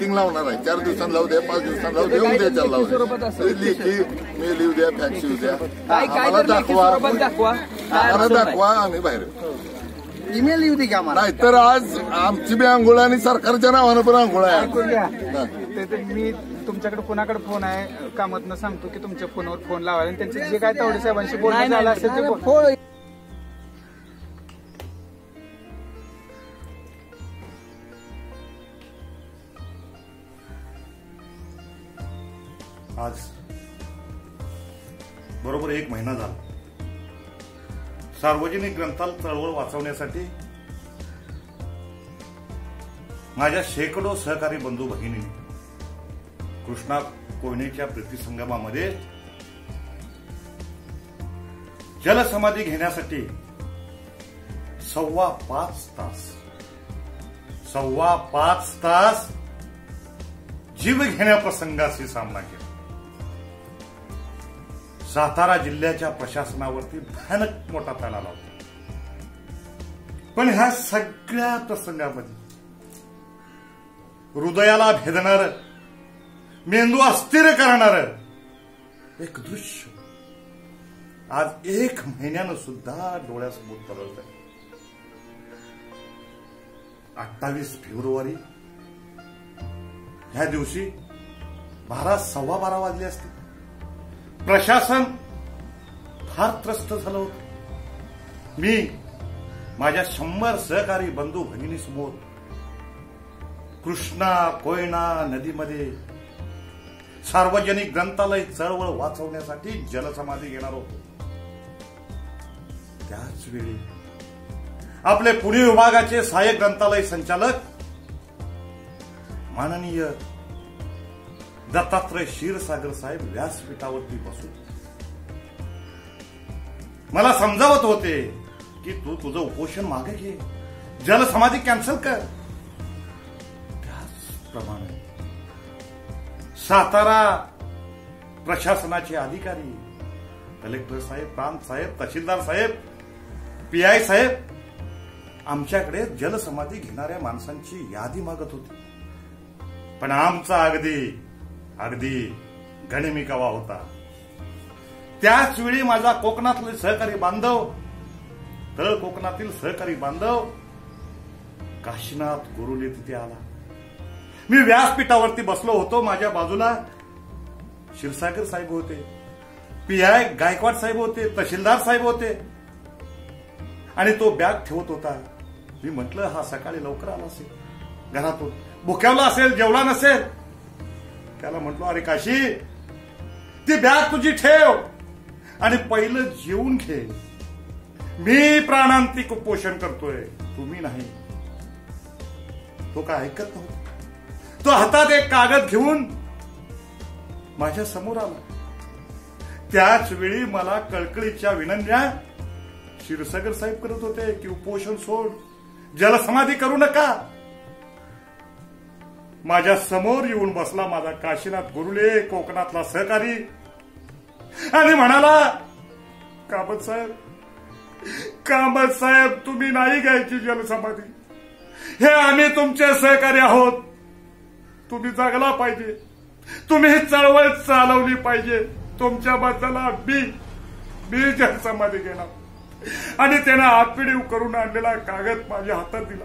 लावणार आहे चार दिवसांनी लावू द्या पाच दिवसांनी लावू द्या उद्या त्याला लावू द्या. लेखी मेल येऊ द्या फॅक्स येऊ द्या आम्हाला तर दाखवा आम्हाला नाही. दाखवा आम्ही बाहेर. ईमेल येऊ दे की आम्हाला नाहीतर आज आमची बी आंघोळ आणि सरकारच्या नावानं पण आंघोळ आहे हा. मी तुमच्याकडे कोणाकडे फोन आहे कामातनं सांगतो की तुमच्या फोनवर फोन लावायला आणि त्यांचे जे काय तावडे साहेबांशी नाही, बोलणं नाही, झालं असेल ते आज बरोबर एक महिना झाला. सार्वजनिक ग्रंथाल चळवळ वाचवण्यासाठी माझ्या शेकडो सहकारी बंधू भगिनी कृष्णा कोयनेच्या प्रीतिसंगमामध्ये जलसमाधी घेण्यासाठी सव्वा पाच तास सव्वा पाच तास जीव घेण्याप्रसंगाशी सामना केला. सातारा जिल्ह्याच्या प्रशासनावरती भयानक मोठा ताण आला होता पण ह्या सगळ्या प्रसंगामध्ये हृदयाला भेदणार मेंदू अस्थिर करणार एक दृश्य आज एक महिन्यानं सुद्धा डोळ्यासमोर तरळत आहे अठ्ठावीस फेब्रुवारी ह्या दिवशी बारा सव्वा बारा वाजले असतील. प्रशासन फार त्रस्त झालं होतं. मी माझ्या शंभर सहकारी बंधू भगिनी समोर कृष्णा कोयना नदीमध्ये सार्वजनिक ग्रंथालय चळवळ वाचवण्यासाठी जलसमाधी घेणार होतो. त्याच वेळी आपले पुणे विभागाचे सहाय्यक ग्रंथालय संचालक माननीय दत्तात्रय क्षीरसागर साहेब व्यासपीठावरती बसून. मला समजावत होते की तू तुझं उपोषण मागे घे. जलसमाधी कॅन्सल कर. त्याचप्रमाणे सातारा प्रशासनाचे अधिकारी कलेक्टर साहेब प्रांत साहेब तहसीलदार साहेब पीआय साहेब आमच्याकडे जलसमाधी घेणाऱ्या माणसांची यादी मागत होती. पण आमचा अगदी अगदी गणिमिकावा होता. त्याच वेळी माझा कोकणातले सहकारी बांधव तळ कोकणातील सहकारी बांधव काशीनाथ गुरुले तिथे आला. मी व्यासपीठावरती बसलो होतो माझ्या बाजूला क्षीरसागर साहेब होते पीआय गायकवाड साहेब होते तहसीलदार साहेब होते. आणि तो बॅग ठेवत होता. मी म्हटलं हा सकाळी लवकर आला असेल. घरातून. भुक्यावला असेल जेवला नसेल त्याला म्हटलो अरे काशी ती बॅग तुझी ठेव आणि पहिलं जेवून घे. मी प्राणांतिक उपोषण करतोय तुम्ही नाही. तो काय ऐकत नव्हता. तो हातात एक कागद घेऊन माझ्यासमोर आला. त्याच वेळी मला कळकळीच्या विनंत्या क्षीरसागर साहेब करत होते की उपोषण सोड. जलसमाधी करू नका. माझ्यासमोर येऊन बसला माझा काशीनाथ गुरुले कोकणातला सहकारी. आणि म्हणाला कामत साहेब कामत साहेब तुम्ही नाही घ्यायची जलसमाधी. हे आम्ही तुमचे सहकारी आहोत. तुम्ही जगला पाहिजे. तुम्ही ही चळवळ चालवली पाहिजे. तुमच्या बद्दला मी मी जलसमाधी घेणार. आणि त्यानं आतपिडीव करून आणलेला कागद माझ्या हातात दिला.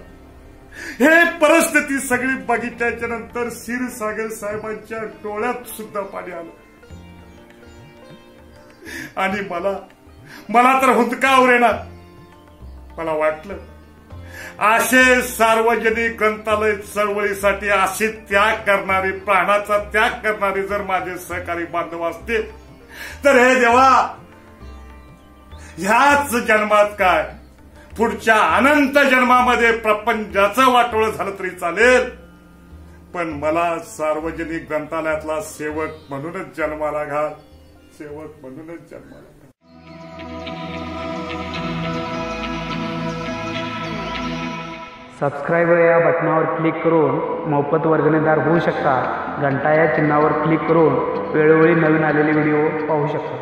हे परिस्थिती सगळी बघितल्याच्या नंतर क्षीरसागर साहेबांच्या डोळ्यात सुद्धा पाणी आलं. आणि मला मला तर हुंदकावर येणार. मला वाटलं असे सार्वजनिक ग्रंथालय चळवळीसाठी असे त्याग करणारे प्राणाचा त्याग करणारे जर माझे सहकारी बांधव असतील तर हे देवा ह्याच जन्मात काय? पुढच्या अनंत जन्मामध्ये प्रपंचाचं वाटोळ झालं तरी चालेल. पण मला सार्वजनिक ग्रंथालयातला सेवक म्हणूनच जन्माला घाल. सेवक म्हणूनच जन्माला घाल. सबस्क्राईबर या बटनावर क्लिक करून मोफत वर्गणीदार होऊ शकता. घंटा या चिन्हावर क्लिक करून वेळोवेळी नवीन आलेले व्हिडिओ पाहू शकता.